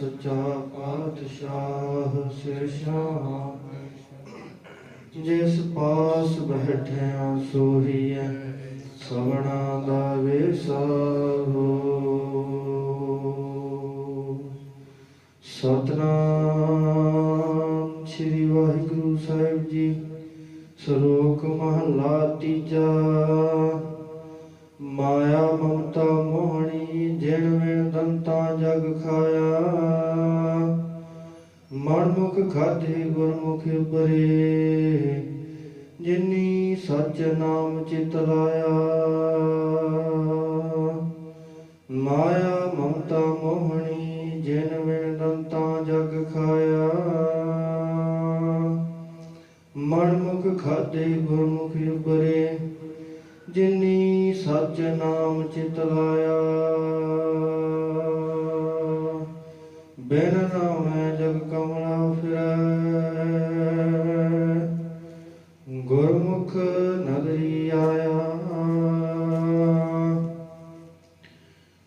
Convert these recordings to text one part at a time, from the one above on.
ਸੱਚਾ ਪਾਤਸ਼ਾਹ ਸਿਰ ਜਿਸ ਪਾਸ ਬੈਠਿਆ ਸੋਹੀਐ, ਸਵਣਾ ਦਾ ਵਿਸਾਹੋ ਸਤਨਾਮ ਸ੍ਰੀ ਵਾਹਿਗੁਰੂ ਸਾਹਿਬ ਜੀ, ਸ਼ਲੋਕ ਮਹਲਾ ਤੀਜਾ। ਮਨਮੁਖ ਖਾਧੇ ਗੁਰਮੁਖ ਬਰੇ ਜਿਨੀ ਸਚ ਨਾਮ ਚਿਤ ਲਾਇਆ। ਮਾਇਆ ਮਮਤਾ ਮੋਹਣੀ, ਜਿਨ ਵਿਣ ਦੰਤਾ ਜਗ ਖਾਇਆ। ਮਨਮੁਖ ਖਾਧੇ ਗੁਰਮੁਖ ਬਰੇ ਜਿਨੀ ਸਚ ਨਾਮ ਚਿਤ ਲਾਇਆ। ਬਿਨ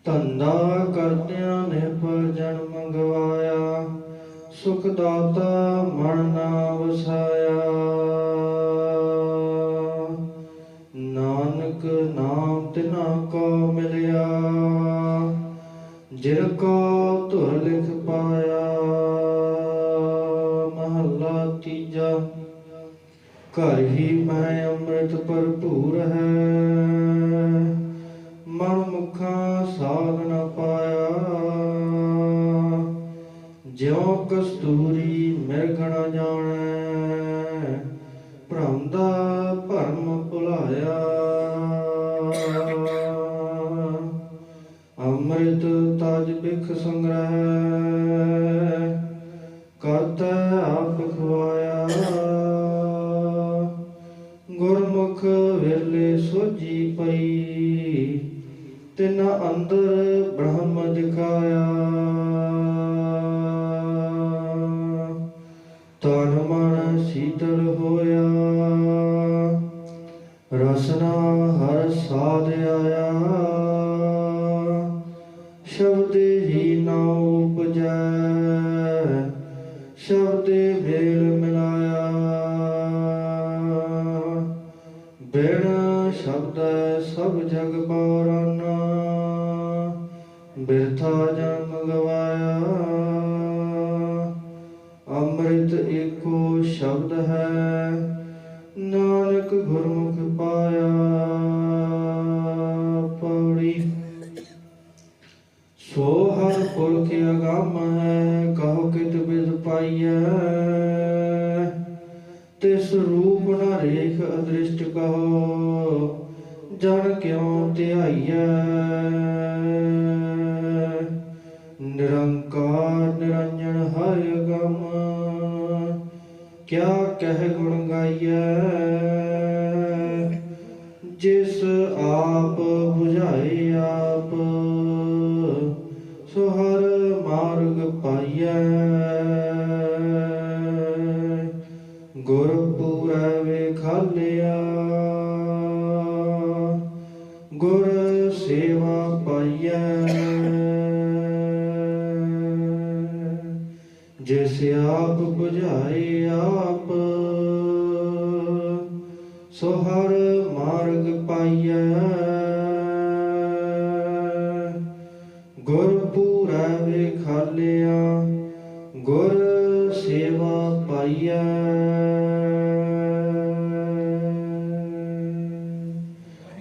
ਧੰਦਾ ਕਰਦਿਆਂ ਨੇ ਪਰ ਜਨਮ ਗਵਾਇਆ ਸੁਖ ਦਾਤਾ ਮਨ ਨਾ ਵਸਾਇਆ। ਨਾਨਕ ਨਾਮ ਤਿਨਾ ਕੋ ਮਿਲਿਆ, ਜਿਨ ਕੋ ਧੁਰ ਲਿਖ ਪਾਇਆ। ਮਹੱਲਾ ਤੀਜਾ, ਘਰ ਹੀ ਮੈਂ ਅੰਮ੍ਰਿਤ ਭਰਪੂਰ ਹੈ। ਮਨ ਮੁਖਾਂ ਸਾਧ ਨ ਪਾਇਆ। ਜਿਉ ਕਸਤੂਰੀ ਮਿਰਗ ਨ ਜਾਣੈ, ਭ੍ਰਮ ਦਾ ਭਰਮ ਭੁਲਾਇਆ। ਅੰਮ੍ਰਿਤ ਤਜ ਬਿਖ ਸੰਗ੍ਰਹਿ, ਕਰਤਾ ਆਪ ਖਵਾਇਆ। ਗੁਰਮੁਖ ਵਿਰਲੇ ਸੋਜੀ ਪਈ। ਤਿਨ ਅੰਦਰ ਬ੍ਰਹਮ ਦਿਖਾਇਆ ਤਨ ਮਨ ਸੀਤਲ ਹੋਇਆ। ਰਸਨਾ ਹਰ ਸਾਧ ਆਇਆ। ਸ਼ਬਦ ਹੀ ਨਾ ਉਪਜੈ। ਸ਼ਬਦ ਮੇਲ ਮਿਲਾਇਆ। ਬਿਨ ਪੌਰਾਨਾ ਬਿਰਥਾ ਜਨਮ ਗਵਾਇਆ ਅੰਮ੍ਰਿਤ ਏਕੋ ਸ਼ਬਦ ਹੈ, ਨਾਨਕ ਗੁਰਮੁਖ ਪਾਇਆ। ਪੌੜੀ। ਸੋ ਹਰ ਪੁਰਖ ਅਗੰਮ ਹੈ, ਕਹੋ ਕਿਤ ਬਿਦ ਪਾਈਐ। ਤਿਸ ਰੂਪ ਨ ਰੇਖ ਅਦ੍ਰਿਸ਼ਟ ਕਹੋ ਜਨ ਕਿਉ ਧਿਆਈਐ? ਨਿਰੰਕਾਰ ਨਿਰੰਜਨ ਹਰਿ ਗਮ ਕਿਆ ਕਹਿ ਗੁਣ ਗਾਈਐ? ਜਿਸ ਆਪ 부ਝਾਏ ਆਪ, ਸੋ ਹਰ ਮਾਰਗ ਪਾਈਐ। ਗੁਰ ਪੂਰੈ ਵੇਖਾਲਿਆ ਗੁਰ ਸੇਵਾ ਪਾਈਐ। ਜਿਸ ਆਪ 부ਝਾਏ ਆਪ, ਸੋ ਹਰ ਮਾਰਗ ਪਾਈਐ। ਗੁਰ ਪੂਰੈ ਵੇਖਾਲਿਆ, ਗੁਰ ਸੇਵਾ ਪਾਈਐ।